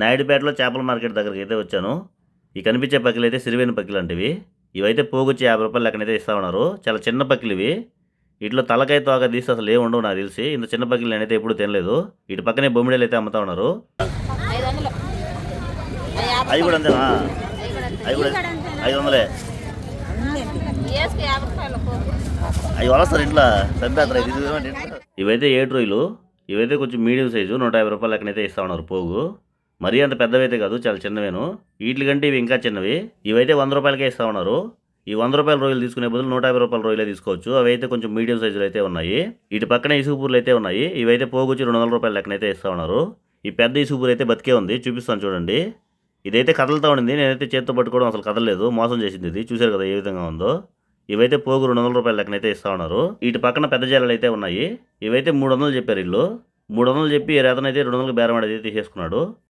నాయుడుపేటలో చేపల మార్కెట్ దగ్గరికి అయితే వచ్చాను. ఈ కనిపించే పక్కిలు అయితే సిరివైన పక్కిలు అంటివి. ఇవైతే పోగొచ్చి యాభై రూపాయలు లెక్కనైతే ఇస్తా ఉన్నారు. చాలా చిన్న పక్కిలు ఇవి. వీటిలో తలకాయ తోక తీసి అసలు ఏమి ఉండవు నాకు తెలిసి. ఇంత చిన్న పక్కిలు నేనైతే ఎప్పుడు తినలేదు. ఇటు పక్కనే బొమ్మిడీలు అయితే అమ్ముతా ఉన్నారు. అవి కూడా అంతేనా? అవి కూడా ఐదు వందలే. అవి వలస్తారు ఇంట్లో. చంపేస్తారు ఇవైతే ఏడు రొయ్యలు. ఇవైతే కొంచెం మీడియం సైజు. నూట యాభై రూపాయలు లెక్కనైతే ఇస్తా ఉన్నారు పోగు. మరీ అంత పెద్దవైతే కాదు చాలా చిన్నవేను. వీటి కంటే ఇవి ఇంకా చిన్నవి. ఇవైతే వంద రూపాయలకే ఇస్తా ఉన్నారు. ఈ వంద రూపాయల రొయ్యలు తీసుకునే బదులు నూట యాభై రూపాయల రొయ్యలే తీసుకోవచ్చు. అవి అయితే కొంచెం మీడియం సైజులు అయితే ఉన్నాయి. ఇటు పక్కన ఇసుగుపూర్లు అయితే ఉన్నాయి. ఇవైతే పోగొచ్చి రెండు వందల రూపాయల లెక్కనైతే ఇస్తా ఉన్నారు. ఈ పెద్ద ఇసుగుపూర్ అయితే బతికే ఉంది. చూపిస్తాను చూడండి. ఇదైతే కదలతా ఉండింది. నేనైతే చేత్తో పట్టుకోవడం అసలు కదలలేదు. మోసం చేసింది ఇది. చూశారు కదా ఏ విధంగా ఉందో. ఇవైతే పోగు రెండు వందల రూపాయల లెక్కనైతే ఇస్తా ఉన్నారు. ఇటు పక్కన పెద్ద జాలలు అయితే ఉన్నాయి. ఇవైతే మూడు వందలు చెప్పారు ఇల్లు మూడు వందలు చెప్పి రేతనైతే రెండు వందలకు బేరం అయితే తీసేసుకున్నాడు.